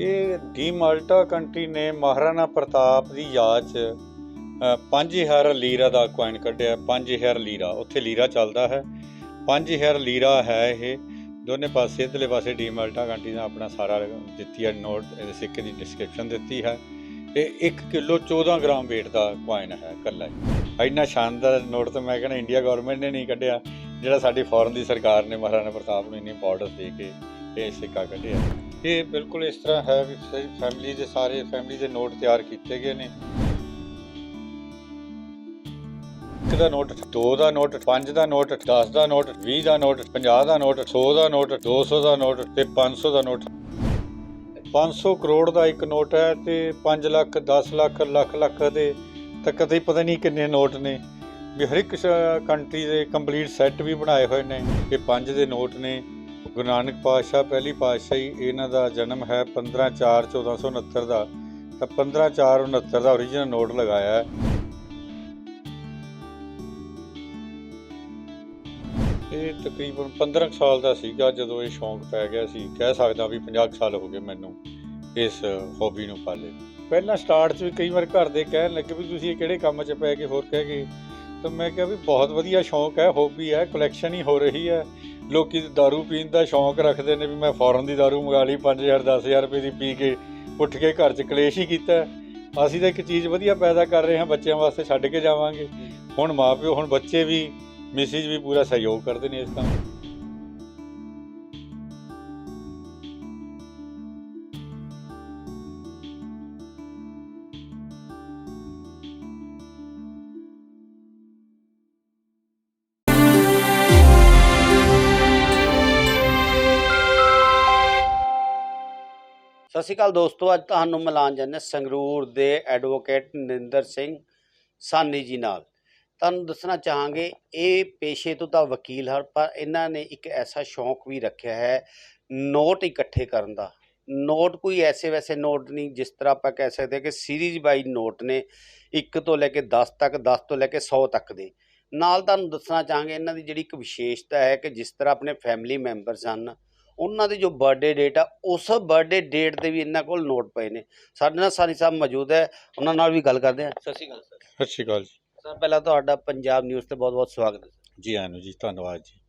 ਇਹ the Malta country ਨੇ ਮਹਾਰਾਣਾ ਪ੍ਰਤਾਪ ਦੀ ਯਾਦ 'ਚ ਅ, 5000 ਲੀਰਾ ਦਾ ਕੋਇਨ ਕੱਢਿਆ 5000 ਲੀਰਾ ਉੱਥੇ ਲੀਰਾ ਚੱਲਦਾ ਹੈ। 5000 ਲੀਰਾ ਹੈ ਇਹ। ਦੋਨੇ ਪਾਸੇ ਇਧਰਲੇ ਪਾਸੇ ਡੀ ਮਾਲਟਾ ਕੰਟਰੀ ਨੇ ਆਪਣਾ ਸਾਰਾ ਦਿੱਤੀ ਹੈ ਨੋਟ ਇਹਦੇ ਸਿੱਕੇ ਦੀ ਡਿਸਕ੍ਰਿਪਸ਼ਨ ਦਿੱਤੀ ਹੈ। ਇਹ 1 ਕਿਲੋ 14 ਗ੍ਰਾਮ weight ਦਾ ਕੋਇਨ ਹੈ ਇਕੱਲਾ ਹੀ। ਇੰਨਾ ਸ਼ਾਨਦਾਰ ਨੋਟ ਤਾਂ ਮੈਂ ਕਹਿੰਦਾ ਇੰਡੀਆ ਗਵਰਨਮੈਂਟ ਨੇ ਨਹੀਂ ਕੱਢਿਆ। ਜਿਹੜਾ ਸਾਡੀ ਫੋਰਨ ਦੀ ਸਰਕਾਰ ਨੇ ਮਹਾਰਾਣਾ ਪ੍ਰਤਾਪ ਨੂੰ ਇੰਨੀ ਇੰਪੋਰਟੈਂਸ ਦੇ ਕੇ ਇਹ ਸਿੱਕਾ ਕੱਢਿਆ। ਇਹ ਬਿਲਕੁਲ ਇਸ ਤਰ੍ਹਾਂ ਹੈ ਵੀ ਫੈਮਿਲੀ ਦੇ ਸਾਰੇ ਫੈਮਿਲੀ ਦੇ ਨੋਟ ਤਿਆਰ ਕੀਤੇ ਗਏ ਨੇ। ਇੱਕ ਦਾ ਨੋਟ 2 ਦਾ ਨੋਟ 5 ਦਾ ਨੋਟ 10 ਦਾ ਨੋਟ 20 ਦਾ ਨੋਟ 50 ਦਾ ਨੋਟ 100 ਦਾ ਨੋਟ 200 ਦਾ ਨੋਟ ਤੇ 500 ਦਾ ਨੋਟ 500 ਕਰੋੜ ਦਾ ਇੱਕ ਨੋਟ ਹੈ ਤੇ 5 ਲੱਖ 10 ਲੱਖ ਲੱਖ ਲੱਖ ਦੇ ਤਾਂ ਕਦੇ ਪਤਾ ਨਹੀਂ ਕਿੰਨੇ ਨੋਟ ਨੇ। ਵੀ ਹਰ ਇੱਕ ਕੰਟਰੀ ਦੇ ਕੰਪਲੀਟ ਸੈੱਟ ਵੀ ਬਣਾਏ ਹੋਏ ਨੇ ਇਹ ਪੰਜ ਦੇ ਨੋਟ ਨੇ ਗੁਰੂ ਨਾਨਕ ਪਾਤਸ਼ਾਹ, ਪਹਿਲੀ ਪਾਤਸ਼ਾਹੀ ਇਹਨਾਂ ਦਾ ਜਨਮ ਹੈ 15 4 1469 ਦਾ। ਤਾਂ 15 4 69 ਦਾ origignal ਨੋਟ ਲਗਾਇਆ ਹੈ। ਇਹ ਤਕਰੀਬਨ 15 ਕੁ ਸਾਲ ਦਾ ਸੀਗਾ ਜਦੋਂ ਇਹ ਸ਼ੌਂਕ ਪੈ ਗਿਆ ਸੀ। ਕਹਿ ਸਕਦਾ ਵੀ 50 ਕੁ ਸਾਲ ਹੋ ਗਏ ਮੈਨੂੰ ਇਸ ਹੌਬੀ ਨੂੰ ਪਾਲੇ ਪਹਿਲਾਂ ਸਟਾਰਟ 'ਚ ਵੀ ਕਈ ਵਾਰ ਘਰ ਦੇ ਕਹਿਣ ਲੱਗੇ ਵੀ ਤੁਸੀਂ ਇਹ ਕਿਹੜੇ ਕੰਮ 'ਚ ਪੈ ਗਏ, ਹੋਰ ਕਹਿ ਗਏ। ਤਾਂ ਮੈਂ ਕਿਹਾ ਵੀ ਬਹੁਤ ਵਧੀਆ ਸ਼ੌਂਕ ਹੈ ਹੌਬੀ ਹੈ ਕਲੈਕਸ਼ਨ ਹੀ ਹੋ ਰਹੀ ਹੈ। ਲੋਕੀ ਤਾਂ ਦਾਰੂ ਪੀਣ ਦਾ ਸ਼ੌਂਕ ਰੱਖਦੇ ਨੇ ਵੀ ਮੈਂ ਫੌਰਨ ਦੀ ਦਾਰੂ ਮੰਗਾ ਲਈ 5000 10000 ਰੁਪਏ ਦੀ ਪੀ ਕੇ ਉੱਠ ਕੇ ਘਰ 'ਚ ਕਲੇਸ਼ ਹੀ ਕੀਤਾ। ਅਸੀਂ ਤਾਂ ਇੱਕ ਚੀਜ਼ ਵਧੀਆ ਪੈਦਾ ਕਰ ਰਹੇ ਹਾਂ, ਬੱਚਿਆਂ ਵਾਸਤੇ ਛੱਡ ਕੇ ਜਾਵਾਂਗੇ। ਹੁਣ ਮਾਪਿਓ ਹੁਣ ਬੱਚੇ ਵੀ ਮਿਸਿਜ ਵੀ ਪੂਰਾ ਸਹਿਯੋਗ ਕਰਦੇ ਨੇ ਇਸ ਕੰਮ ਸਤਿ ਸ਼੍ਰੀ ਅਕਾਲ ਦੋਸਤੋ, ਅੱਜ ਤੁਹਾਨੂੰ ਮਿਲਾਨ ਜਾਂਦੇ ਸੰਗਰੂਰ ਦੇ ਐਡਵੋਕੇਟ ਨਿੰਦਰ ਸਿੰਘ ਸਾਨੀ ਜੀ ਨਾਲ। ਤੁਹਾਨੂੰ ਦੱਸਣਾ ਚਾਹਾਂਗੇ, ਇਹ ਪੇਸ਼ੇ ਤੋਂ ਤਾਂ ਵਕੀਲ ਹਨ, ਪਰ ਇਹਨਾਂ ਨੇ ਇੱਕ ਐਸਾ ਸ਼ੌਂਕ ਵੀ ਰੱਖਿਆ ਹੈ ਨੋਟ ਇਕੱਠੇ ਕਰਨ ਦਾ। ਨੋਟ ਕੋਈ ਐਸੇ ਵੈਸੇ ਨੋਟ ਨਹੀਂ, ਜਿਸ ਤਰ੍ਹਾਂ ਆਪਾਂ ਕਹਿ ਸਕਦੇ ਹਾਂ ਕਿ ਸੀਰੀਜ਼ ਬਾਈ ਨੋਟ ਨੇ 1 ਤੋਂ ਲੈ ਕੇ 10 ਤੱਕ 10 ਤੋਂ ਲੈ ਕੇ 100 ਤੱਕ ਦੇ। ਨਾਲ ਤੁਹਾਨੂੰ ਦੱਸਣਾ ਚਾਹਾਂਗੇ, ਇਹਨਾਂ ਦੀ ਜਿਹੜੀ ਇੱਕ ਵਿਸ਼ੇਸ਼ਤਾ ਹੈ ਕਿ ਜਿਸ ਤਰ੍ਹਾਂ ਆਪਣੇ ਫੈਮਿਲੀ ਮੈਂਬਰਸ ਹਨ ਉਹਨਾਂ ਦੀ ਜੋ ਬਰਥਡੇ ਡੇਟ ਆ ਉਸ ਬਰਥਡੇ ਡੇਟ ਤੇ ਵੀ ਇਹਨਾਂ ਕੋਲ ਨੋਟ ਪਏ ਨੇ। ਸਾਡੇ ਨਾਲ ਸਾਨੀ ਸਾਹਿਬ ਮੌਜੂਦ ਹੈ ਉਹਨਾਂ ਨਾਲ ਵੀ ਗੱਲ ਕਰਦੇ ਹਾਂ। ਸਤਿ ਸ਼੍ਰੀ ਅਕਾਲ ਸਰ। ਸਤਿ ਸ਼੍ਰੀ ਅਕਾਲ ਜੀ। ਸਰ ਪਹਿਲਾਂ ਤੁਹਾਡਾ ਪੰਜਾਬ ਨਿਊਜ਼ ਤੇ ਬਹੁਤ-ਬਹੁਤ ਸਵਾਗਤ ਹੈ ਜੀ ਆਨੂ ਜੀ ਧੰਨਵਾਦ ਜੀ।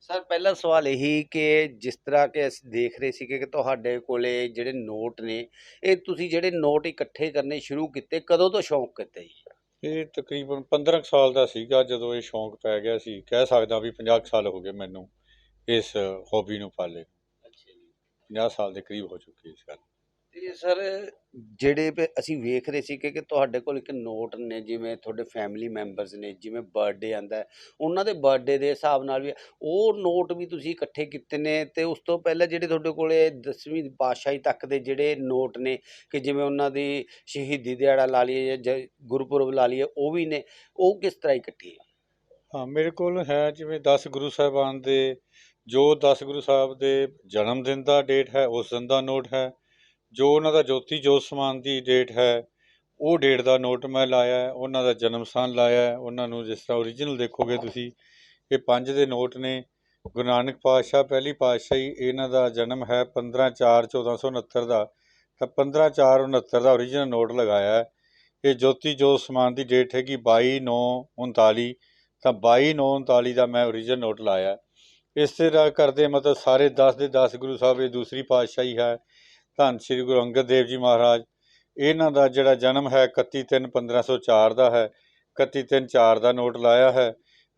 ਸਰ ਪਹਿਲਾ ਸਵਾਲ ਇਹੀ ਕਿ ਜਿਸ ਤਰ੍ਹਾਂ ਕਿ ਅਸੀਂ ਦੇਖ ਰਹੇ ਸੀ ਕਿ ਤੁਹਾਡੇ ਕੋਲੇ ਜਿਹੜੇ ਨੋਟ ਨੇ ਇਹ ਤੁਸੀਂ ਜਿਹੜੇ ਨੋਟ ਇਕੱਠੇ ਕਰਨੇ ਸ਼ੁਰੂ ਕੀਤੇ ਕਦੋਂ ਤੋਂ ਸ਼ੌਂਕ ਕੀਤੇ ਜੀ? ਇਹ ਤਕਰੀਬਨ 15 ਕੁ ਸਾਲ ਦਾ ਸੀਗਾ ਜਦੋਂ ਇਹ ਸ਼ੌਂਕ ਪੈ ਗਿਆ ਸੀ। ਕਹਿ ਸਕਦਾ ਵੀ 50 ਕੁ ਸਾਲ ਹੋ ਗਏ ਮੈਨੂੰ ਇਸ ਹੌਬੀ ਨੂੰ ਪਾਲੇ। 50 ਸਾਲ ਦੇ ਕਰੀਬ ਹੋ ਚੁੱਕੀ ਇਸ ਗੱਲ। ਤੇ ਸਰ ਜਿਹੜੇ ਵੀ ਅਸੀਂ ਵੇਖ ਰਹੇ ਸੀ ਕਿ ਕਿ ਤੁਹਾਡੇ ਕੋਲ ਇੱਕ ਨੋਟ ਨੇ ਜਿਵੇਂ ਤੁਹਾਡੇ ਫੈਮਿਲੀ ਮੈਂਬਰਸ ਨੇ ਜਿਵੇਂ ਬਰਥਡੇ ਆਂਦਾ ਉਹਨਾਂ ਦੇ ਬਰਥਡੇ ਦੇ ਹਿਸਾਬ ਨਾਲ ਵੀ ਉਹ ਨੋਟ ਵੀ ਤੁਸੀਂ ਇਕੱਠੇ ਕੀਤੇ ਨੇ ਤੇ ਉਸ ਤੋਂ ਪਹਿਲਾਂ ਜਿਹੜੇ ਤੁਹਾਡੇ ਕੋਲੇ 10ਵੀਂ ਪਾਤਸ਼ਾਹੀ ਤੱਕ ਦੇ ਜਿਹੜੇ ਨੋਟ ਨੇ ਕਿ ਜਿਵੇਂ ਉਹਨਾਂ ਦੀ ਸ਼ਹੀਦੀ ਦਿਹਾੜਾ ਲਾ ਲਈਏ ਜਾਂ ਜ- ਗੁਰਪੁਰਬ ਲਾ ਲਈਏ ਉਹ ਵੀ ਨੇ ਉਹ ਕਿਸ ਤਰ੍ਹਾਂ ਇਕੱਠੇ ਹੈ ਹਾਂ ਮੇਰੇ ਕੋਲ ਹੈ ਜਿਵੇਂ 10 ਗੁਰੂ ਸਾਹਿਬਾਨ ਦੇ ਜੋ ਦਸ ਗੁਰੂ ਸਾਹਿਬ ਦੇ ਜਨਮ ਦਿਨ ਦਾ ਡੇਟ ਹੈ, ਉਸ ਦਿਨ ਦਾ ਨੋਟ ਹੈ। ਜੋ ਉਹਨਾਂ ਦਾ ਜੋਤੀ ਜੋਤ ਸਮਾਨ ਦੀ ਡੇਟ ਹੈ, ਉਹ ਡੇਟ ਦਾ ਨੋਟ ਮੈਂ ਲਾਇਆ ਹੈ, ਉਹਨਾਂ ਦਾ ਜਨਮ ਸਥਾਨ ਲਾਇਆ ਹੈ। ਉਹਨਾਂ ਨੂੰ ਜਿਸ ਤਰ੍ਹਾਂ ਓਰੀਜਨਲ ਦੇਖੋਗੇ ਤੁਸੀਂ, ਇਹ ਪੰਜ ਦੇ ਨੋਟ ਨੇ। ਗੁਰੂ ਨਾਨਕ ਪਾਤਸ਼ਾਹ, ਪਹਿਲੀ ਪਾਤਸ਼ਾਹੀ, ਇਹਨਾਂ ਦਾ ਜਨਮ ਹੈ 15 4 1469 ਦਾ। ਤਾਂ 15 4 69 ਦਾ ਓਰੀਜਨਲ ਨੋਟ ਲਗਾਇਆ ਹੈ। ਇਹ ਜੋਤੀ ਜੋਤ ਸਮਾਨ ਦੀ ਡੇਟ ਹੈਗੀ 22 9 39 ਤਾਂ 22 9 39 ਦਾ ਮੈਂ ਓਰੀਜਨਲ ਨੋਟ ਲਾਇਆ ਇਸ ਤਰ੍ਹਾਂ ਕਰਦੇ ਮਤਲਬ ਸਾਰੇ 10 ਦੇ 10 ਗੁਰੂ ਸਾਹਿਬ ਇਹ ਦੂਸਰੀ ਪਾਤਸ਼ਾਹੀ ਹੈ। ਧੰਨ ਸ੍ਰੀ ਗੁਰੂ ਅੰਗਦ ਦੇਵ ਜੀ ਮਹਾਰਾਜ। ਇਹਨਾਂ ਦਾ ਜਿਹੜਾ ਜਨਮ ਹੈ 31 3 1504 ਦਾ ਹੈ। 31 3 4 ਦਾ ਨੋਟ ਲਾਇਆ ਹੈ।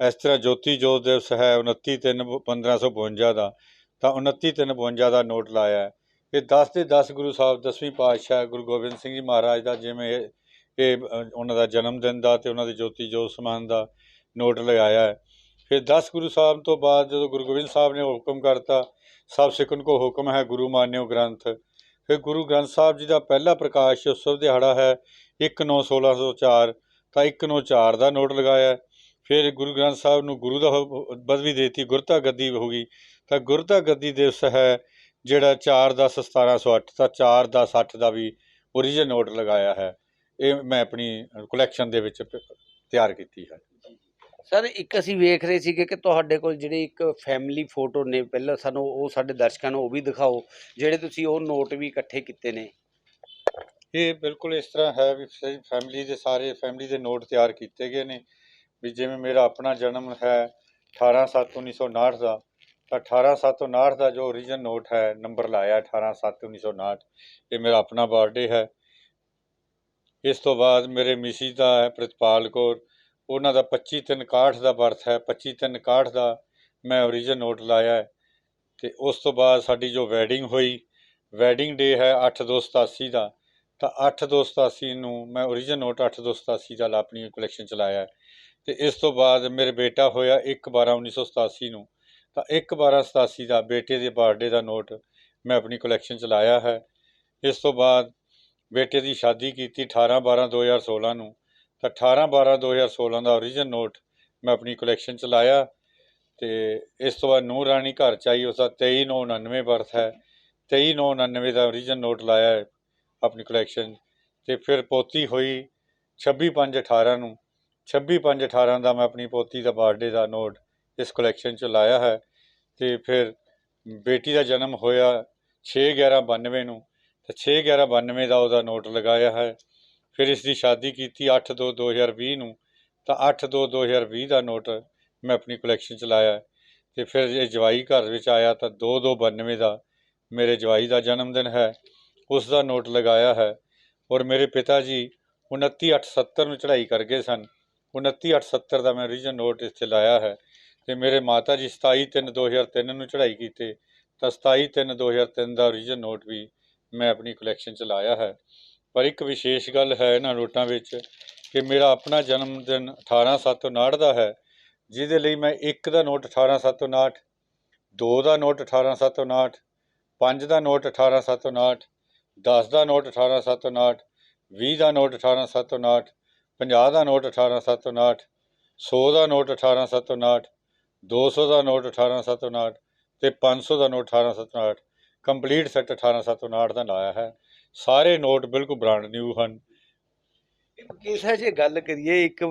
ਇਸ ਤਰ੍ਹਾਂ ਜੋਤੀ ਜੋਤ ਦਿਵਸ ਹੈ 29 3 1552 ਦਾ। ਤਾਂ 29 3 52 ਦਾ ਨੋਟ ਲਾਇਆ ਹੈ। ਇਹ 10 ਦੇ 10 ਗੁਰੂ ਸਾਹਿਬ ਦਸਵੀਂ ਪਾਤਸ਼ਾਹ ਗੁਰੂ ਗੋਬਿੰਦ ਸਿੰਘ ਜੀ ਮਹਾਰਾਜ ਦਾ ਜਿਵੇਂ ਇਹ ਇਹ ਉਹਨਾਂ ਦਾ ਜਨਮ ਦਿਨ ਦਾ ਤੇ ਉਹਨਾਂ ਦੇ ਜੋਤੀ ਜੋਤ ਸਮਾਨ ਦਾ ਨੋਟ ਲਗਾਇਆ ਹੈ। ਫਿਰ 10 ਗੁਰੂ ਸਾਹਿਬ ਤੋਂ ਬਾਅਦ ਜਦੋਂ ਗੁਰੂ ਗੋਬਿੰਦ ਸਾਹਿਬ ਨੇ ਹੁਕਮ ਕਰਤਾ, ਸਭ ਸਿੱਖਣ ਕੋ ਹੁਕਮ ਹੈ ਗੁਰੂ ਮਾਨਿਓ ਗ੍ਰੰਥ। ਫਿਰ ਗੁਰੂ ਗ੍ਰੰਥ ਸਾਹਿਬ ਜੀ ਦਾ ਪਹਿਲਾ ਪ੍ਰਕਾਸ਼ ਉਤਸਵ ਦਿਹਾੜਾ ਹੈ 1/9/1604 ਤਾਂ 1/9/4 ਦਾ ਨੋਟ ਲਗਾਇਆ। ਫਿਰ ਗੁਰੂ ਗ੍ਰੰਥ ਸਾਹਿਬ ਨੂੰ ਗੁਰੂ ਦਾ ਹੁ- ਬਦਵੀ ਦੇਤੀ ਗੁਰਤਾ ਗੱਦੀ ਹੋ ਗਈ। ਤਾਂ ਗੁਰਤਾ ਗੱਦੀ ਦਿਵਸ ਹੈ ਜਿਹੜਾ 4/10/1708 ਤਾਂ 4/10/8 ਦਾ ਵੀ ਓਰੀਜਨ ਨੋਟ ਲਗਾਇਆ ਹੈ। ਇਹ ਮੈਂ ਆਪਣੀ ਕਲੈਕਸ਼ਨ ਦੇ ਵਿੱਚ ਤਿਆਰ ਕੀਤੀ ਹੈ। ਸਰ, ਇੱਕ ਅਸੀਂ ਵੇਖ ਰਹੇ ਸੀਗੇ ਕਿ ਤੁਹਾਡੇ ਕੋਲ ਜਿਹੜੀ ਇੱਕ ਫੈਮਿਲੀ ਫੋਟੋ ਨੇ, ਪਹਿਲਾਂ ਸਾਨੂੰ ਉਹ ਸਾਡੇ ਦਰਸ਼ਕਾਂ ਨੂੰ ਉਹ ਵੀ ਦਿਖਾਓ, ਜਿਹੜੇ ਤੁਸੀਂ ਉਹ ਨੋਟ ਵੀ ਇਕੱਠੇ ਕੀਤੇ ਨੇ। ਇਹ ਬਿਲਕੁਲ ਇਸ ਤਰ੍ਹਾਂ ਹੈ ਵੀ ਫੈਮਿਲੀ ਦੇ ਸਾਰੇ ਫੈਮਿਲੀ ਦੇ ਨੋਟ ਤਿਆਰ ਕੀਤੇ ਗਏ ਨੇ, ਵੀ ਜਿਵੇਂ ਮੇਰਾ ਆਪਣਾ ਜਨਮ ਹੈ 18/7/1959 ਦਾ, ਤਾਂ 18/7/1959 ਦਾ ਜੋ ਓਰੀਜਨ ਨੋਟ ਹੈ ਨੰਬਰ ਲਾਇਆ 18/7/1959 ਇਹ ਮੇਰਾ ਆਪਣਾ ਬਰਥਡੇ ਹੈ। ਇਸ ਤੋਂ ਬਾਅਦ ਮੇਰੇ ਮਿਸ਼ੀ ਦਾ ਹੈ, ਪ੍ਰਿਤਪਾਲ ਕੌਰ ਉਹਨਾਂ ਦਾ 25/3/61 ਦਾ ਬਰਥ ਹੈ 25/3/61 ਦਾ ਮੈਂ ਓਰੀਜਨ ਨੋਟ ਲਾਇਆ ਹੈ ਤੇ ਉਸ ਤੋਂ ਬਾਅਦ ਸਾਡੀ ਜੋ ਵੈਡਿੰਗ ਹੋਈ ਵੈਡਿੰਗ ਡੇ ਹੈ 8/2/87 ਦਾ ਤਾਂ 8/2/87 ਨੂੰ ਮੈਂ ਓਰੀਜਨ ਨੋਟ 8/2/87 ਦਾ ਲਾ- ਆਪਣੀ ਕਲੈਕਸ਼ਨ ਚਲਾਇਆ ਲਾਇਆ ਤੇ ਇਸ ਤੋਂ ਬਾਅਦ ਮੇਰੇ ਬੇਟਾ ਹੋਇਆ 1/12/1987 ਨੂੰ, ਤਾਂ 1/12/87 ਦਾ ਬੇਟੇ ਦੇ ਬਰਥਡੇ ਦਾ ਨੋਟ ਮੈਂ ਆਪਣੀ ਕਲੈਕਸ਼ਨ ਚ ਲਾਇਆ ਹੈ। ਇਸ ਤੋਂ ਬਾਅਦ ਬੇਟੇ ਦੀ ਸ਼ਾਦੀ ਕੀਤੀ 18/12/2016 ਨੂੰ ਤਾਂ 18/12/2016 ਦਾ ਓਰੀਜਨ ਨੋਟ ਮੈਂ ਆਪਣੀ ਕਲੈਕਸ਼ਨ ਚ ਲਾਇਆ ਤੇ ਇਸ ਤੋਂ ਬਾਅਦ ਨੂਰ ਰਾਣੀ ਘਰ ਚ ਆਈ, ਉਸ ਦਾ 23/9/99 ਬਰਥ ਹੈ। 23/9/99 ਦਾ ਓਰੀਜਨ ਨੋਟ ਲਾਇਆ ਹੈ ਆਪਣੀ ਕਲੈਕਸ਼ਨ ਤੇ ਫਿਰ ਪੋਤੀ ਹੋਈ 26/5/18 ਨੂੰ। 26/5/18 ਦਾ ਮੈਂ ਆਪਣੀ ਪੋਤੀ ਦਾ ਬਰਥਡੇ ਦਾ ਨੋਟ ਇਸ ਕਲੈਕਸ਼ਨ ਚ ਲਾਇਆ ਹੈ ਤੇ ਫਿਰ ਬੇਟੀ ਦਾ ਜਨਮ ਹੋਇਆ 6/11/92 ਨੂੰ। ਤੇ 6/11/92 ਦਾ ਉਹਦਾ ਨੋਟ ਲਗਾਇਆ ਹੈ। ਫਿਰ ਇਸ ਦੀ ਸ਼ਾਦੀ ਕੀਤੀ 8/2/2020 ਨੂੰ, ਤਾਂ 8/2/2020 ਦਾ ਨੋਟ ਮੈਂ ਆਪਣੀ ਕਲੈਕਸ਼ਨ ਚ ਲਾਇਆ ਹੈ। ਤੇ ਫਿਰ ਇਹ ਜਵਾਈ ਘਰ ਵਿੱਚ ਆਇਆ ਤਾਂ 2/2/92 ਦਾ ਮੇਰੇ ਜਵਾਈ ਦਾ ਜਨਮ ਦਿਨ ਹੈ, ਉਸ ਦਾ ਨੋਟ ਲਗਾਇਆ ਹੈ ਔਰ ਮੇਰੇ ਪਿਤਾ ਜੀ 29/8/70 ਨੂੰ ਚੜ੍ਹਾਈ ਕਰ ਗਏ ਸਨ 29/8/70 ਦਾ ਮੈਂ ਰੀਜਨ ਨੋਟ ਇੱਥੇ ਲਾਇਆ ਹੈ ਤੇ ਮੇਰੇ ਮਾਤਾ ਜੀ 27/3/2003 ਨੂੰ ਚੜ੍ਹਾਈ ਕੀਤੇ, ਤਾਂ 27/3/2003 ਦਾ ਰੀਜਨ ਨੋਟ ਵੀ ਮੈਂ ਆਪਣੀ ਕਲੈਕਸ਼ਨ ਚ ਲਾਇਆ ਹੈ ਪਰ ਇੱਕ ਵਿਸ਼ੇਸ਼ ਗੱਲ ਹੈ ਇਹਨਾਂ ਨੋਟਾਂ ਵਿੱਚ ਕਿ ਮੇਰਾ ਆਪਣਾ ਜਨਮ ਦਿਨ 18/7/59 ਦਾ ਹੈ ਜਿਹਦੇ ਲਈ ਮੈਂ 1 ਦਾ ਨੋਟ 18/7/59 2 ਦਾ ਨੋਟ 18/7/59 5 ਦਾ ਨੋਟ 18/7/59 10 ਦਾ ਨੋਟ 18/7/59 20 ਦਾ ਨੋਟ 18/7/59 50 ਦਾ ਨੋਟ 18/7/59 100 ਦਾ ਨੋਟ 18/7/59 200 ਦਾ ਨੋਟ 18/7/59 ਤੇ 500 ਦਾ ਨੋਟ 18/7/59 ਕੰਪਲੀਟ ਸੈੱਟ 18/7/59 ਦਾ ਲਾਇਆ ਹੈ ਸਾਰੇ ਨੋਟ ਬਿਲਕੁਲ ਬ੍ਰਾਂਡ ਨਿਊ ਹਨ। ਕਿਸੇ ਜੇ ਗੱਲ ਕਰੀਏ ਇੱਕ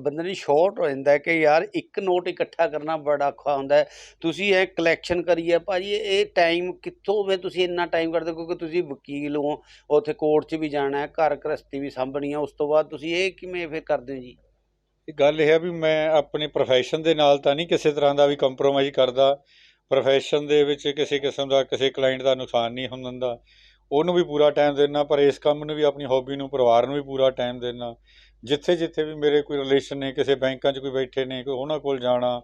ਬੰਦੇ ਨੂੰ ਸ਼ੌਰਟ ਹੋ ਜਾਂਦਾ ਹੈ ਕਿ ਯਾਰ ਇੱਕ ਨੋਟ ਇਕੱਠਾ ਕਰਨਾ ਬੜਾ ਔਖਾ ਹੁੰਦਾ ਹੈ। ਤੁਸੀਂ ਇਹ ਕਲੈਕਸ਼ਨ ਕਰੀ ਹੈ ਭਾਜੀ ਇਹ ਟਾਈਮ ਕਿੱਥੋਂ ਵੇ ਤੁਸੀਂ ਇੰਨਾ ਟਾਈਮ ਕਰਦੇ ਹੋ? ਕਿਉਂਕਿ ਤੁਸੀਂ ਵਕੀਲ ਹੋ ਉੱਥੇ ਕੋਰਟ 'ਚ ਵੀ ਜਾਣਾ ਹੈ ਘਰ ਗ੍ਰਸਤੀ ਵੀ ਸੰਭਣੀ ਹੈ ਉਸ ਤੋਂ ਬਾਅਦ ਤੁਸੀਂ ਇਹ ਕਿਵੇਂ ਫਿਰ ਕਰਦੇ ਹੋ ਜੀ? ਇਹ ਗੱਲ ਇਹ ਹੈ ਵੀ ਮੈਂ ਆਪਣੇ ਪ੍ਰੋਫੈਸ਼ਨ ਦੇ ਨਾਲ ਤਾਂ ਨਹੀਂ ਕਿਸੇ ਤਰ੍ਹਾਂ ਦਾ ਵੀ ਕੰਪਰੋਮਾਈਜ਼ ਕਰਦਾ। ਪ੍ਰੋਫੈਸ਼ਨ ਦੇ ਵਿੱਚ ਕਿਸੇ ਕਿਸਮ ਦਾ ਕਿਸੇ ਕਲਾਇੰਟ ਦਾ ਨੁਕਸਾਨ ਨਹੀਂ ਹੋਣ ਦਿੰਦਾ ਉਹਨੂੰ ਵੀ ਪੂਰਾ ਟਾਈਮ ਦੇਣਾ ਪਰ ਇਸ ਕੰਮ ਨੂੰ ਵੀ ਆਪਣੀ ਹੌਬੀ ਨੂੰ ਪਰਿਵਾਰ ਨੂੰ ਵੀ ਪੂਰਾ ਟਾਈਮ ਦੇਣਾ। ਜਿੱਥੇ ਜਿੱਥੇ ਵੀ ਮੇਰੇ ਕੋਈ ਰਿਲੇਸ਼ਨ ਨੇ ਕਿਸੇ ਬੈਂਕਾਂ 'ਚ ਕੋਈ ਬੈਠੇ ਨੇ ਕੋਈ ਉਹਨਾਂ ਕੋਲ ਜਾਣਾ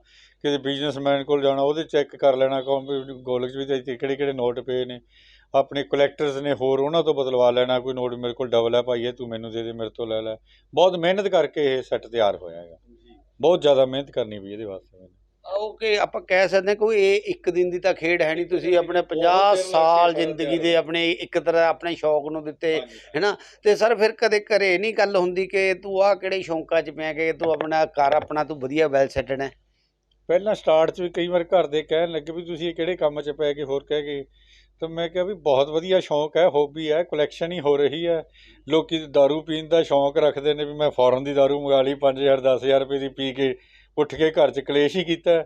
ਕਿਸੇ ਬਿਜ਼ਨਸਮੈਨ ਕੋਲ ਜਾਣਾ ਉਹਦੇ ਚੈੱਕ ਕਰ ਲੈਣਾ ਗੋਲਕ 'ਚ ਵੀ ਤੇ ਕਿਹੜੇ ਕਿਹੜੇ ਨੋਟ ਪਏ ਨੇ। ਆਪਣੇ ਕਲੈਕਟਰਸ ਨੇ ਹੋਰ ਉਹਨਾਂ ਤੋਂ ਬਦਲਵਾ ਲੈਣਾ ਕੋਈ ਨੋਟ ਮੇਰੇ ਕੋਲ ਡਬਲ ਹੈ ਭਾਈ ਇਹ ਤੂੰ ਮੈਨੂੰ ਦੇ ਦੇ ਮੇਰੇ ਤੋਂ ਲੈ ਲੈ। ਬਹੁਤ ਮਿਹਨਤ ਕਰਕੇ ਇਹ ਸੈੱਟ ਤਿਆਰ ਹੋਇਆ ਹੈਗਾ। ਬਹੁਤ ਜ਼ਿਆਦਾ ਮਿਹਨਤ ਕਰਨੀ ਪਈ ਇਹਦੇ ਵਾਸਤੇ ਓਕੇ ਆਪਾਂ ਕਹਿ ਸਕਦੇ ਹਾਂ ਕੋਈ ਇਹ ਇੱਕ ਦਿਨ ਦੀ ਤਾਂ ਖੇਡ ਹੈ ਨਹੀਂ ਤੁਸੀਂ ਆਪਣੇ 50 ਬਹੁਤ ਚਿਰ ਸਾਲ ਲੱਗ ਕੇ ਜ਼ਿੰਦਗੀ ਤਿਆਰ ਦੇ ਆਪਣੇ ਇੱਕ ਤਰ੍ਹਾਂ ਆਪਣੇ ਸ਼ੌਕ ਨੂੰ ਦਿੱਤੇ ਹੈਨਾ ਤੇ ਸਰ ਫਿਰ ਕਦੇ ਘਰੇ ਨਹੀਂ ਗੱਲ ਹੁੰਦੀ ਕਿ ਤੂੰ ਆ ਕਿਹੜੇ ਸ਼ੌਂਕਾਂ 'ਚ ਪਿਆ ਕਿ ਤੂੰ ਆਪਣਾ ਘਰ ਆਪਣਾ ਤੂੰ ਵਧੀਆ ਵੈਲ ਸੈਟਡ ਹੈ ਪਹਿਲਾਂ ਸਟਾਰਟ 'ਚ ਵੀ ਕਈ ਵਾਰ ਘਰ ਦੇ ਕਹਿਣ ਲੱਗੇ ਵੀ ਤੁਸੀਂ ਇਹ ਕਿਹੜੇ ਕੰਮ 'ਚ ਪੈ ਗਏ ਹੋਰ ਕਹਿ ਗਏ ਤਾਂ ਮੈਂ ਕਿਹਾ ਵੀ ਬਹੁਤ ਵਧੀਆ ਸ਼ੌਂਕ ਹੈ ਹੌਬੀ ਹੈ ਕਲੈਕਸ਼ਨ ਹੀ ਹੋ ਰਹੀ ਹੈ ਲੋਕੀ दारू ਪੀਣ ਦਾ ਸ਼ੌਂਕ ਰੱਖਦੇ ਨੇ ਵੀ ਮੈਂ ਫੌਰਨ ਦੀ दारू ਮੰਗਾ ਲਈ 5000 10000 ਰੁਪਏ ਦੀ ਪੀ ਕੇ ਉੱਠ ਕੇ ਘਰ 'ਚ ਕਲੇਸ਼ ਹੀ ਕੀਤਾ।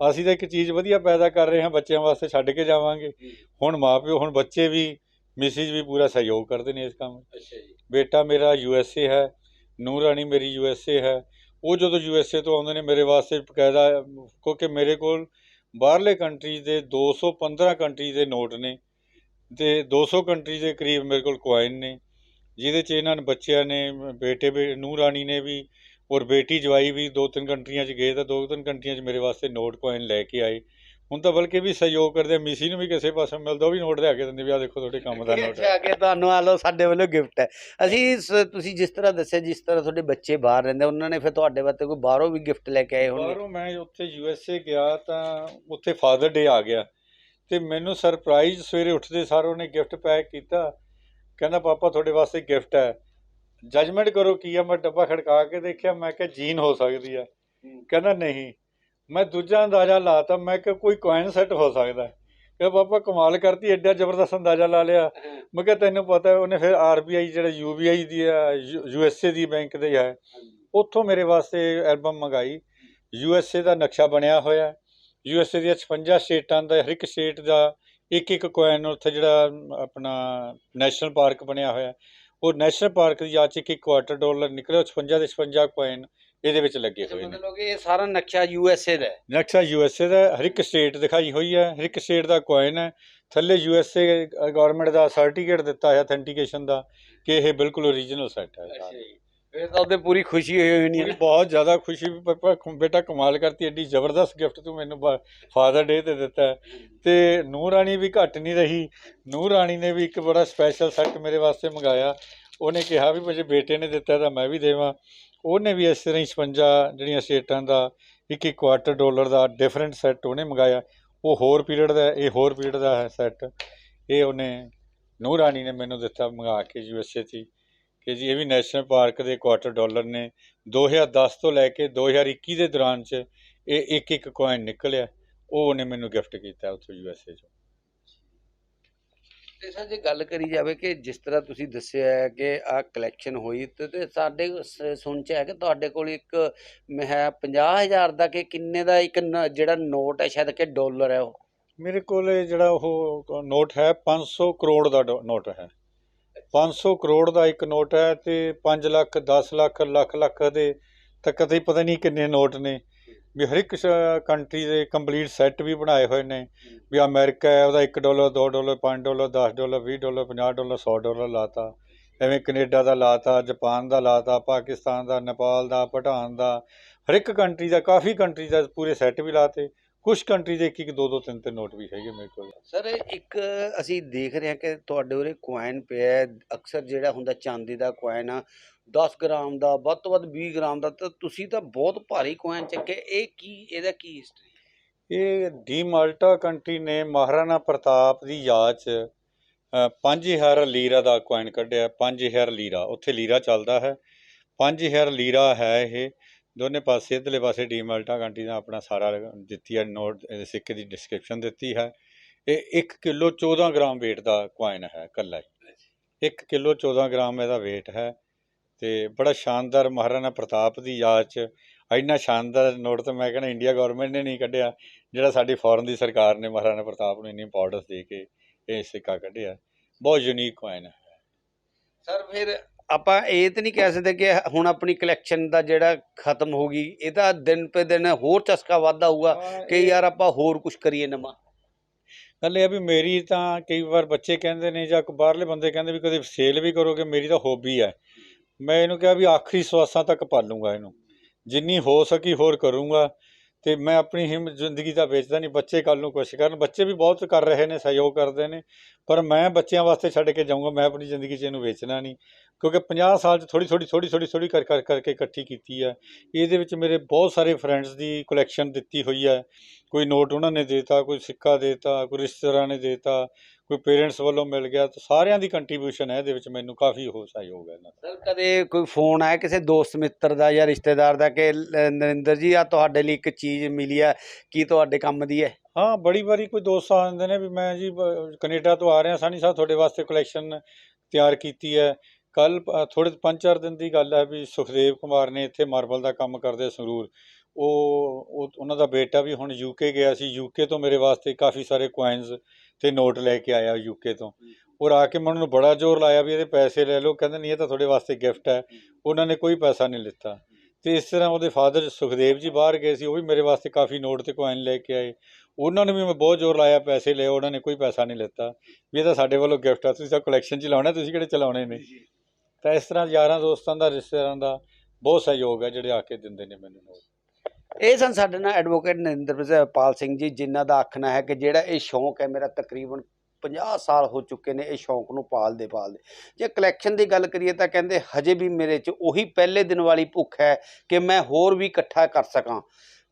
ਅਸੀਂ ਤਾਂ ਇੱਕ ਚੀਜ਼ ਵਧੀਆ ਪੈਦਾ ਕਰ ਰਹੇ ਹਾਂ ਬੱਚਿਆਂ ਵਾਸਤੇ ਛੱਡ ਕੇ ਜਾਵਾਂਗੇ। ਹੁਣ ਮਾਪਿਓ ਹੁਣ ਬੱਚੇ ਵੀ ਮਿਸਿਸ ਵੀ ਪੂਰਾ ਸਹਿਯੋਗ ਕਰਦੇ ਨੇ ਇਸ ਕੰਮ। ਅੱਛਾ ਜੀ। ਬੇਟਾ ਮੇਰਾ ਯੂ ਐਸ ਏ ਹੈ ਨੂਰ ਰਾਣੀ ਮੇਰੀ ਯੂ ਐਸ ਏ ਹੈ। ਉਹ ਜਦੋਂ ਯੂ ਐਸ ਏ ਤੋਂ ਆਉਂਦੇ ਨੇ ਮੇਰੇ ਵਾਸਤੇ ਬਕਾਇਦਾ ਕਿਉਂਕਿ ਮੇਰੇ ਕੋਲ ਬਾਹਰਲੇ ਕੰਟਰੀਜ਼ ਦੇ 215 ਕੰਟਰੀਜ਼ ਦੇ ਨੋਟ ਨੇ ਤੇ 200 ਕੰਟਰੀਜ਼ ਦੇ ਕਰੀਬ ਮੇਰੇ ਕੋਲ ਕੁਆਇਨ ਨੇ ਜਿਹਦੇ 'ਚ ਇਹਨਾਂ ਨੇ ਬੱਚਿਆਂ ਨੇ ਬੇਟੇ ਵੀ ਨੂਰ ਰਾਣੀ ਨੇ ਵੀ ਔਰ ਬੇਟੀ ਜਵਾਈ ਵੀ ਦੋ ਤਿੰਨ ਕੰਟਰੀਆਂ 'ਚ ਗਏ ਤਾਂ ਦੋ ਤਿੰਨ ਕੰਟਰੀਆਂ 'ਚ ਮੇਰੇ ਵਾਸਤੇ ਨੋਟ ਕੁਆਇਨ ਲੈ ਕੇ ਆਏ। ਹੁਣ ਤਾਂ ਬਲਕਿ ਵੀ ਸਹਿਯੋਗ ਕਰਦੇ ਆ। ਮਿਸੀ ਨੂੰ ਵੀ ਕਿਸੇ ਪਾਸੇ ਮਿਲਦਾ ਉਹ ਵੀ ਨੋਟ ਲਿਆ ਕੇ ਦਿੰਦੇ ਵੀ ਆ ਦੇਖੋ ਤੁਹਾਡੇ ਕੰਮ ਦਾ ਨੋਟ ਹੈ। ਕਿ ਤੁਹਾਨੂੰ ਆ ਲਓ ਸਾਡੇ ਵੱਲੋਂ ਗਿਫਟ ਹੈ। ਅਸੀਂ ਸ- ਤੁਸੀਂ ਜਿਸ ਤਰ੍ਹਾਂ ਦੱਸਿਆ ਜਿਸ ਤਰ੍ਹਾਂ ਤੁਹਾਡੇ ਬੱਚੇ ਬਾਹਰ ਰਹਿੰਦੇ ਉਹਨਾਂ ਨੇ ਫਿਰ ਤੁਹਾਡੇ ਵਾਸਤੇ ਕੋਈ ਬਾਹਰੋਂ ਵੀ ਗਿਫਟ ਲੈ ਕੇ ਆਏ ਹੋਣਗੇ? ਬਾਹਰੋਂ ਮੈਂ ਉੱਥੇ ਯੂ ਐਸ ਏ ਗਿਆ ਤਾਂ ਉੱਥੇ ਫਾਦਰ ਡੇ ਆ ਗਿਆ। ਤੇ ਮੈਨੂੰ ਸਰਪ੍ਰਾਈਜ਼ ਸਵੇਰੇ ਉੱਠਦੇ ਸਾਰ ਉਹਨੇ ਗਿਫਟ ਪੈਕ ਕੀਤਾ। ਕਹਿੰਦਾ ਪਾਪਾ ਤੁਹਾਡੇ ਵਾਸਤੇ ਗਿਫਟ ਹੈ। ਜਜਮੈਂਟ ਕਰੋ ਕੀ ਆ ਮੈਂ ਡੱਬਾ ਖੜਕਾ ਕੇ ਦੇਖਿਆ ਮੈਂ ਕਿਹਾ ਜੀਨ ਹੋ ਸਕਦੀ ਆ। ਕਹਿੰਦਾ ਨਹੀਂ ਮੈਂ ਦੂਜਾ ਅੰਦਾਜ਼ਾ ਲਾਤਾ ਮੈਂ ਕਿਹਾ ਕੋਈ ਕੋਇਨ ਸੈੱਟ ਹੋ ਸਕਦਾ। ਕਹਿੰਦਾ ਪਾਪਾ ਕਮਾਲ ਕਰਤੀ ਐਡਾ ਜ਼ਬਰਦਸਤ ਅੰਦਾਜ਼ਾ ਲਾ ਲਿਆ। ਮੈਂ ਕਿਹਾ ਤੈਨੂੰ ਪਤਾ ਹੈ, ਉਹਨੇ ਫਿਰ ਆਰਬੀਆਈ ਜਿਹੜਾ ਯੂਬੀਆਈ ਦੀ ਹੈ ਯੂ ਐਸ ਏ ਦੀ ਬੈਂਕ ਦੇ ਹੈ ਉੱਥੋਂ ਮੇਰੇ ਵਾਸਤੇ ਐਲਬਮ ਮੰਗਾਈ। ਯੂ ਐਸ ਏ ਦਾ ਨਕਸ਼ਾ ਬਣਿਆ ਹੋਇਆ। ਯੂ ਐਸ ਏ ਦੀਆਂ 56 ਸਟੇਟਾਂ ਦਾ ਹਰ ਇੱਕ ਸਟੇਟ ਦਾ ਇੱਕ ਇੱਕ ਕੋਇਨ ਉੱਥੇ ਜਿਹੜਾ ਆਪਣਾ ਨੈਸ਼ਨਲ ਪਾਰਕ ਬਣਿਆ ਹੋਇਆ। ਉਹ ਨੈਸ਼ਨਲ ਪਾਰਕ ਦੀ ਅੱਜ ਇੱਕ ਕੁਆਟਰ ਡਾਲਰ ਨਿਕਲੇ ਉਹ 56 ਦੇ 56 ਕੋਇਨ ਇਹਦੇ ਵਿੱਚ ਲੱਗੇ ਹੋਏ ਨੇ ਮਤਲਬ ਕਿ ਇਹ ਸਾਰਾ ਨਕਸ਼ਾ ਯੂ ਐਸ ਏ ਦਾ ਹੈ। ਨਕਸ਼ਾ ਯੂ ਐਸ ਏ ਦਾ ਹੈ, ਹਰ ਇੱਕ ਸਟੇਟ ਦਿਖਾਈ ਹੋਈ ਹੈ ਹਰ ਇੱਕ ਸਟੇਟ ਦਾ ਕੋਇਨ ਹੈ ਥੱਲੇ ਯੂ ਐਸ ਏ ਗਵਰਨਮੈਂਟ ਦਾ ਸਰਟੀਫਿਕੇਟ ਦਿੱਤਾ ਹੈ ਅਥੈਂਟੀਕੇਸ਼ਨ ਦਾ ਕਿ ਇਹ ਬਿਲਕੁਲ ਓਰੀਜਨਲ ਸੈੱਟ ਹੈ ਸਾਰਾ। ਫਿਰ ਤਾਂ ਉਹਦੇ ਪੂਰੀ ਖੁਸ਼ੀ ਹੋਈ ਹੋਣੀ ਹੈ। ਬਹੁਤ ਜ਼ਿਆਦਾ ਖੁਸ਼ੀ ਵੀ ਪਾਪਾ ਬੇਟਾ ਕਮਾਲ ਕਰਤੀ, ਐਡੀ ਜ਼ਬਰਦਸਤ ਗਿਫਟ ਤੂੰ ਮੈਨੂੰ ਫਾਦਰ ਡੇ ਤੇ ਦਿੱਤਾ। ਹੈ। ਤੇ ਨੂਰ ਰਾਣੀ ਵੀ ਘੱਟ ਨਹੀਂ ਰਹੀ। ਨੂਰ ਰਾਣੀ ਨੇ ਵੀ ਇੱਕ ਬੜਾ ਸਪੈਸ਼ਲ ਸੈੱਟ ਮੇਰੇ ਵਾਸਤੇ ਮੰਗਾਇਆ। ਉਹਨੇ ਕਿਹਾ ਵੀ ਮੇਰੇ ਬੇਟੇ ਨੇ ਦਿੱਤਾ ਤਾਂ ਮੈਂ ਵੀ ਦੇਵਾਂ। ਉਹਨੇ ਵੀ ਇਸ ਤਰ੍ਹਾਂ ਹੀ 56 ਜਿਹੜੀਆਂ ਸਟੇਟਾਂ ਦਾ ਇੱਕ ਇੱਕ ਕੁਆਟਰ ਡਾਲਰ ਦਾ ਡਿਫਰੈਂਟ ਸੈੱਟ ਉਹਨੇ ਮੰਗਾਇਆ। ਉਹ ਹੋਰ ਪੀਰੀਅਡ ਦਾ, ਇਹ ਹੋਰ ਪੀਰੀਅਡ ਦਾ ਹੈ ਸੈੱਟ ਇਹ ਉਹਨੇ ਨੂਰ ਰਾਣੀ ਨੇ ਮੈਨੂੰ ਦਿੱਤਾ ਮੰਗਾ ਕੇ ਯੂ ਐਸ ਏ 'ਚ ਕਿ ਜੀ ਇਹ ਵੀ ਨੈਸ਼ਨਲ ਪਾਰਕ ਦੇ ਕੁਆਟਰ ਡਾਲਰ ਨੇ 2010 ਤੋਂ ਲੈ ਕੇ 2021 ਦੇ ਦੌਰਾਨ ਚ ਇਹ ਇੱਕ ਇੱਕ ਕੋਇਨ ਨਿਕਲਿਆ। ਉਹ ਉਹਨੇ ਮੈਨੂੰ ਗਿਫਟ ਕੀਤਾ ਉੱਥੋਂ ਯੂ ਐਸ ਏ ਚੋਂ। ਤੇ ਸਰ ਜੇ ਗੱਲ ਕਰੀ ਜਾਵੇ ਕਿ ਜਿਸ ਤਰ੍ਹਾਂ ਤੁਸੀਂ ਦੱਸਿਆ ਹੈ ਕਿ ਆ ਕਲੈਕਸ਼ਨ ਹੋਈ ਤੇ ਤੇ ਸਾਡੇ ਸ- ਸੁਣ ਚ ਹੈ ਕਿ ਤੁਹਾਡੇ ਕੋਲ ਇੱਕ ਮ- ਹੈ 50000 ਦਾ ਕਿ ਕਿੰਨੇ ਦਾ ਇੱਕ ਨ- ਜਿਹੜਾ ਨੋਟ ਹੈ ਸ਼ਾਇਦ ਕਿ ਡਾਲਰ ਹੈ ਉਹ? ਮੇਰੇ ਕੋਲ ਇਹ ਜਿਹੜਾ ਉਹ ਨੋਟ ਹੈ 500 ਕਰੋੜ ਦਾ ਡੋ- ਨੋਟ ਹੈ। 500 ਕਰੋੜ ਦਾ ਇੱਕ ਨੋਟ ਹੈ ਤੇ 5 ਲੱਖ 10 ਲੱਖ ਲੱਖ ਲੱਖ ਦੇ ਤੱਕ ਤੇ ਪਤਾ ਨਹੀਂ ਕਿੰਨੇ ਨੋਟ ਨੇ। ਵੀ ਹਰ ਇੱਕ ਕੰਟਰੀ ਦੇ ਕੰਪਲੀਟ ਸੈੱਟ ਵੀ ਬਣਾਏ ਹੋਏ ਨੇ। ਵੀ ਅਮਰੀਕਾ ਹੈ, ਉਹਦਾ 1 dollar 2 dollar 5 dollar 10 dollar 20 dollar 50 dollar 100 dollar ਲਾਤਾ। ਐਵੇਂ ਕੈਨੇਡਾ ਦਾ ਲਾਤਾ, ਜਾਪਾਨ ਦਾ ਲਾਤਾ, ਪਾਕਿਸਤਾਨ ਦਾ, ਨੇਪਾਲ ਦਾ, ਭੂਟਾਨ ਦਾ। ਹਰ ਇੱਕ ਕੰਟਰੀ ਦਾ, ਕਾਫੀ ਕੰਟਰੀ ਦਾ ਪੂਰੇ ਸੈੱਟ ਵੀ ਲਾਤੇ। ਕੁਝ ਕੰਟਰੀ ਦੇ ਇੱਕ ਇੱਕ ਦੋ ਦੋ ਤਿੰਨ ਤਿੰਨ ਨੋਟ ਵੀ ਹੈਗੇ ਮੇਰੇ ਕੋਲ। ਸਰ ਇੱਕ ਅਸੀਂ ਦੇਖ ਰਹੇ ਹਾਂ ਕਿ ਤੁਹਾਡੇ ਉਰੇ ਕੁਆਇਨ ਪਿਆ ਹੈ। ਅਕਸਰ ਜਿਹੜਾ ਹੁੰਦਾ ਚਾਂਦੀ ਦਾ ਕੁਆਇਨ ਆ 10 ਗ੍ਰਾਮ ਦਾ ਵੱਧ ਤੋਂ ਵੱਧ 20 ਗ੍ਰਾਮ ਦਾ ਤਾਂ ਤੁਸੀਂ ਤਾਂ ਬਹੁਤ ਭਾਰੀ ਕੁਆਇਨ ਚੱਕੇ। ਇਹ ਕੀ ਇਹਦਾ ਕੀ ਹਿਸਟਰੀ ਇਹ ਡੀ ਮਾਲਟਾ ਕੰਟਰੀ ਨੇ ਮਹਾਰਾਣਾ ਪ੍ਰਤਾਪ ਦੀ ਯਾਦ 'ਚ ਅ, 5000 ਲੀਰਾ ਦਾ ਕੋਇਨ ਕੱਢਿਆ। 5000 ਲੀਰਾ ਉੱਥੇ ਲੀਰਾ ਚੱਲਦਾ ਹੈ। 5000 ਲੀਰਾ ਹੈ ਇਹ। ਦੋਨੇ ਪਾਸੇ ਇਧਰਲੇ ਪਾਸੇ ਡੀ ਮਾਲਟਾ ਕੰਟਰੀ ਦਾ ਆਪਣਾ ਸਾਰਾ ਦਿੱਤੀ ਹੈ ਨੋਟ ਸਿੱਕੇ ਦੀ ਡਿਸਕ੍ਰਿਪਸ਼ਨ ਦਿੱਤੀ ਹੈ। ਇਹ 1 ਕਿਲੋ 14 ਗ੍ਰਾਮ weight ਦਾ ਕੋਇਨ ਹੈ ਕੱਲਾ ਹੀ। 1 ਕਿਲੋ 14 ਗ੍ਰਾਮ ਇਹਦਾ weight ਹੈ ਤੇ ਬੜਾ ਸ਼ਾਨਦਾਰ ਮਹਾਰਾਣਾ ਪ੍ਰਤਾਪ ਦੀ ਯਾਦ 'ਚ ਇੰਨਾ ਸ਼ਾਨਦਾਰ ਨੋਟ ਤਾਂ ਮੈਂ ਕਹਿੰਦਾ ਇੰਡੀਆ ਗਵਰਨਮੈਂਟ ਨੇ ਨਹੀਂ ਕੱਢਿਆ ਜਿਹੜਾ ਸਾਡੀ ਫੋਰਨ ਦੀ ਸਰਕਾਰ ਨੇ ਮਹਾਰਾਣਾ ਪ੍ਰਤਾਪ ਨੂੰ ਇੰਨੀ ਇੰਪੋਰਟੈਂਸ ਦੇ ਕੇ ਇਹ ਸਿੱਕਾ ਕੱਢਿਆ। ਬਹੁਤ ਯੂਨੀਕ ਕੋਇਨ ਹੈ। ਸਰ ਫਿਰ ਆਪਾਂ ਇਹ ਤਾਂ ਨਹੀਂ ਕਹਿ ਸਕਦੇ ਕਿ ਹੁਣ ਆਪਣੀ ਕਲੈਕਸ਼ਨ ਦਾ ਜਿਹੜਾ ਖਤਮ ਹੋ ਗਈ ਇਹ ਤਾਂ ਦਿਨ ਪੇ ਦਿਨ ਹੋਰ ਚਸਕਾ ਵਾਧਾ ਹੋਊਗਾ ਕਿ ਯਾਰ ਆਪਾਂ ਹੋਰ ਕੁਝ ਕਰੀਏ ਨਵਾਂ। ਗੱਲ ਇਹ ਆ ਵੀ ਮੇਰੀ ਤਾਂ ਕਈ ਵਾਰ ਬੱਚੇ ਕਹਿੰਦੇ ਨੇ ਜਾਂ ਬਾਹਰਲੇ ਬੰਦੇ ਕਹਿੰਦੇ ਵੀ ਕਦੇ ਸੇਲ ਵੀ ਕਰੋਗੇ ਮੇਰੀ ਤਾਂ ਹੌਬੀ ਹੈ ਮੈਂ ਇਹਨੂੰ ਕਿਹਾ ਵੀ ਆਖਰੀ ਸਵਾਸਾਂ ਤੱਕ ਪਾਲੂੰਗਾ ਇਹਨੂੰ। ਜਿੰਨੀ ਹੋ ਸਕੀ ਹੋਰ ਕਰੂੰਗਾ। ਤੇ ਮੈਂ ਆਪਣੀ ਹਿੰਮ, ਜ਼ਿੰਦਗੀ ਦਾ ਵੇਚਦਾ ਨਹੀਂ, ਬੱਚੇ ਕੱਲ ਨੂੰ ਕੁਛ ਕਰਨ। ਬੱਚੇ ਵੀ ਬਹੁਤ ਕਰ ਰਹੇ ਨੇ, ਸਹਿਯੋਗ ਕਰਦੇ ਨੇ, ਪਰ ਮੈਂ ਬੱਚਿਆਂ ਵਾਸਤੇ ਛੱਡ ਕੇ ਜਾਊਂਗਾ, ਮੈਂ ਆਪਣੀ ਜ਼ਿੰਦਗੀ 'ਚ ਇਹਨੂੰ ਵੇਚਣਾ ਨਹੀਂ। ਕਿਉਂਕਿ 50 ਸਾਲ 'ਚ ਥੋੜੀ ਥੋੜੀ ਥੋੜੀ ਥੋੜੀ ਥੋੜੀ ਕਰ ਕਰ, ਕਰਕੇ ਇਕੱਠੀ ਕੀਤੀ ਹੈ। ਇਹਦੇ ਵਿੱਚ ਮੇਰੇ ਬਹੁਤ ਸਾਰੇ ਫਰੈਂਡਸ ਦੀ ਕਲੈਕਸ਼ਨ ਦਿੱਤੀ ਹੋਈ ਹੈ। ਕੋਈ ਨੋਟ ਉਹਨਾਂ ਨੇ ਦੇਤਾ, ਕੋਈ ਸਿੱਕਾ ਦੇਤਾ, ਕੋਈ ਰਿਸ਼ਤੇਦਾਰਾਂ ਨੇ ਦੇਤਾ। ਕੋਈ ਪੇਰੈਂਟਸ ਵੱਲੋਂ ਮਿਲ ਗਿਆ ਤਾਂ ਸਾਰਿਆਂ ਦੀ ਕੰਟਰੀਬਿਊਸ਼ਨ ਹੈ ਇਹਦੇ ਵਿੱਚ ਮੈਨੂੰ ਕਾਫੀ ਹੋ ਸਹਿਯੋਗ ਹੈ ਇਹਨਾਂ ਦਾ। ਸਰ ਕਦੇ ਕੋਈ ਫੋਨ ਆਇਆ ਕਿਸੇ ਦੋਸਤ ਮਿੱਤਰ ਦਾ ਜਾਂ ਰਿਸ਼ਤੇਦਾਰ ਦਾ ਕਿ ਲ- ਨਰਿੰਦਰ ਜੀ ਆ ਤੁਹਾਡੇ ਲਈ ਇੱਕ ਚੀਜ਼ ਮਿਲੀ ਆ ਕੀ ਤੁਹਾਡੇ ਕੰਮ ਦੀ ਹੈ? ਹਾਂ ਬੜੀ ਵਾਰੀ ਕੋਈ ਦੋਸਤ ਆ ਜਾਂਦੇ ਨੇ ਵੀ ਮੈਂ ਜੀ ਬ- ਕੈਨੇਡਾ ਤੋਂ ਆ ਰਿਹਾ ਸਾਨੀ ਸਾਹਿਬ ਤੁਹਾਡੇ ਵਾਸਤੇ ਕਲੈਕਸ਼ਨ ਤਿਆਰ ਕੀਤੀ ਹੈ। ਕੱਲ ਥੋੜੇ ਪੰਜ ਚਾਰ ਦਿਨ ਦੀ ਗੱਲ ਹੈ ਵੀ ਸੁਖਦੇਵ ਕੁਮਾਰ ਨੇ ਇੱਥੇ ਮਾਰਬਲ ਦਾ ਕੰਮ ਕਰਦੇ ਸੰਗਰੂਰ। ਉਹ ਉਹ ਉਹਨਾਂ ਦਾ ਬੇਟਾ ਵੀ ਹੁਣ ਯੂਕੇ ਗਿਆ ਸੀ। ਯੂਕੇ ਤੋਂ ਮੇਰੇ ਵਾਸਤੇ ਕਾਫੀ ਸਾਰੇ ਕੁਆਇਨਸ ਤੇ ਨੋਟ ਲੈ ਕੇ ਆਇਆ ਯੂਕੇ ਤੋਂ। ਔਰ ਆ ਕੇ ਮੈਂ ਉਹਨਾਂ ਨੂੰ ਬੜਾ ਜ਼ੋਰ ਲਾਇਆ ਵੀ ਇਹਦੇ ਪੈਸੇ ਲੈ ਲਓ। ਕਹਿੰਦੇ ਨਹੀਂ ਇਹ ਤਾਂ ਤੁਹਾਡੇ ਵਾਸਤੇ ਗਿਫਟ ਹੈ। ਉਹਨਾਂ ਨੇ ਕੋਈ ਪੈਸਾ ਨਹੀਂ ਲਿੱਤਾ। ਤੇ ਇਸ ਤਰ੍ਹਾਂ ਉਹਦੇ ਫਾਦਰ ਸੁਖਦੇਵ ਜੀ ਬਾਹਰ ਗਏ ਸੀ। ਉਹ ਵੀ ਮੇਰੇ ਵਾਸਤੇ ਕਾਫੀ ਨੋਟ ਤੇ ਕੋਇਨ ਲੈ ਕੇ ਆਏ। ਉਹਨਾਂ ਨੂੰ ਵੀ ਮੈਂ ਬਹੁਤ ਜ਼ੋਰ ਲਾਇਆ ਪੈਸੇ ਲਿਓ ਉਹਨਾਂ ਨੇ ਕੋਈ ਪੈਸਾ ਨਹੀਂ ਲਿੱਤਾ। ਵੀ ਇਹ ਤਾਂ ਸਾਡੇ ਵੱਲੋਂ ਗਿਫਟ ਆ। ਤੁਸੀਂ ਤਾਂ ਕਲੈਕਸ਼ਨ 'ਚ ਲਾਉਣਾ ਤੁਸੀਂ ਕਿਹੜੇ ਚਲਾਉਣੇ ਨੇ? ਤਾਂ ਇਸ ਤਰ੍ਹਾਂ ਯਾਰਾਂ ਦੋਸਤਾਂ ਦਾ ਰਿਸ਼ਤੇਦਾਰਾਂ ਦਾ ਬਹੁਤ ਸਹਿਯੋਗ ਹੈ ਜਿਹੜੇ ਆ ਕੇ ਦਿੰਦੇ ਨੇ ਮੈਨੂੰ ਨੋਟ ਇਹ ਸਨ ਸਾਡੇ ਨਾਲ ਐਡਵੋਕੇਟ ਨਰਿੰਦਰ ਪਾਲ ਸਿੰਘ ਜੀ, ਜਿਨ੍ਹਾਂ ਦਾ ਆਖਣਾ ਹੈ ਕਿ ਜਿਹੜਾ ਇਹ ਸ਼ੌਂਕ ਹੈ, ਮੇਰਾ ਤਕਰੀਬਨ 50 ਸਾਲ ਹੋ ਚੁੱਕੇ ਨੇ ਇਹ ਸ਼ੌਂਕ ਨੂੰ ਪਾਲਦੇ ਪਾਲਦੇ। ਜੇ ਕਲੈਕਸ਼ਨ ਦੀ ਗੱਲ ਕਰੀਏ ਤਾਂ ਕਹਿੰਦੇ ਹਜੇ ਵੀ ਮੇਰੇ 'ਚ ਉਹੀ ਪਹਿਲੇ ਦਿਨ ਵਾਲੀ ਭੁੱਖ ਹੈ ਕਿ ਮੈਂ ਹੋਰ ਵੀ ਇਕੱਠਾ ਕਰ ਸਕਾਂ।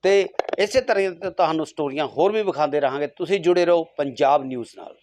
ਤੇ ਇਸੇ ਤਰ੍ਹਾਂ ਤੁਹਾਨੂੰ ਸਟੋਰੀਆਂ ਹੋਰ ਵੀ ਵਿਖਾਉਂਦੇ ਰਹਾਂਗੇ। ਤੁਸੀਂ ਜੁੜੇ ਰਹੋ ਪੰਜਾਬ ਨਿਊਜ਼ ਨਾਲ।